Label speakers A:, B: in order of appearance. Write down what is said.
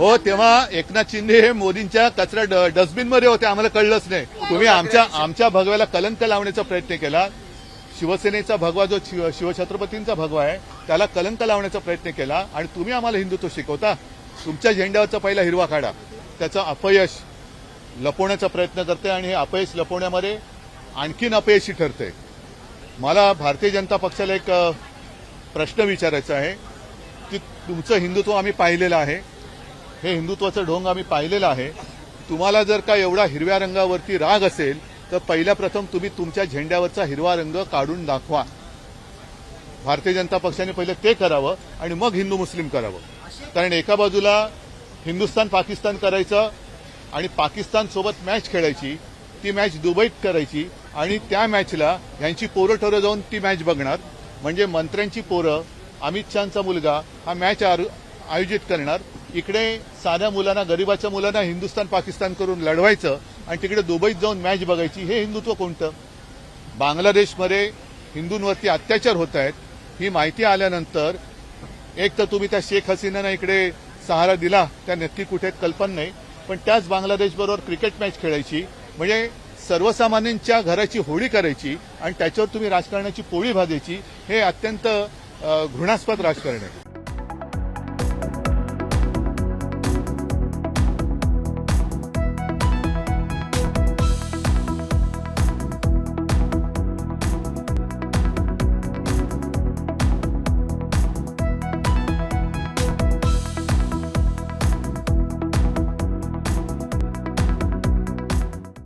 A: हो तेव्हा एकनाथ शिंदे हे मोदींच्या कचरा ड- डस्टबिनमध्ये होते आम्हाला कळलंच नाही. तुम्ही आमच्या आमच्या भगव्याला कलंक लावण्याचा प्रयत्न केला. शिवसेनेचा भगवा जो शिव- शिवछत्रपतींचा भगवा आहे त्याला कलंक लावण्याचा प्रयत्न केला आणि तुम्ही आम्हाला हिंदुत्व शिकवता. तुमच्या झेंड्यावरचा पहिला हिरवा काढा. त्याचं अपयश लपवण्याचा प्रयत्न करते आणि हे अपयश लपवण्यामध्ये आणखीन अपयशी ठरते मला भारतीय जनता पक्षाला एक प्रश्न विचारायचा आहे की तुमचं हिंदुत्व आम्ही पाहिलेलं आहे. हे हिंदुत्वाचं ढोंग आम्ही पाहिलेलं आहे. तुम्हाला जर का एवढा हिरव्या रंगावरती राग असेल तर पहिल्या प्रथम तुम्ही तुमच्या झेंड्यावरचा हिरवा रंग काढून दाखवा. भारतीय जनता पक्षाने पहिले ते करावं आणि मग हिंदू मुस्लिम करावं. कारण एका बाजूला हिंदुस्थान पाकिस्तान करायचं आणि पाकिस्तान सोबत मॅच खेळायची ती मॅच दुबईत करायची आणि त्या मॅचला ह्यांची पोरं ठरं जाऊन ती मॅच बघणार. म्हणजे मंत्र्यांची पोरं अमित शहाचा मुलगा हा मॅच आयोजित करणार. इकडे साध्या मुलांना गरिबाच्या मुलांना हिंदुस्थान पाकिस्तान करून लढवायचं आणि तिकडे दुबईत जाऊन मॅच बघायची हे हिंदुत्व कोणतं? बांगलादेशमध्ये हिंदूंवरती अत्याचार होत आहेत ही माहिती आल्यानंतर एक तर तुम्ही त्या शेख हसीनानं इकडे सहारा दिला त्या नक्की कुठे कल्पना नाही पण त्याच बांगलादेशबरोबर क्रिकेट मॅच खेळायची म्हणजे सर्वसामान्यांच्या घराची होळी करायची आणि त्याच्यावर तुम्ही राजकारणाची पोळी भाजायची हे अत्यंत घृणास्पद राजकारण आहे.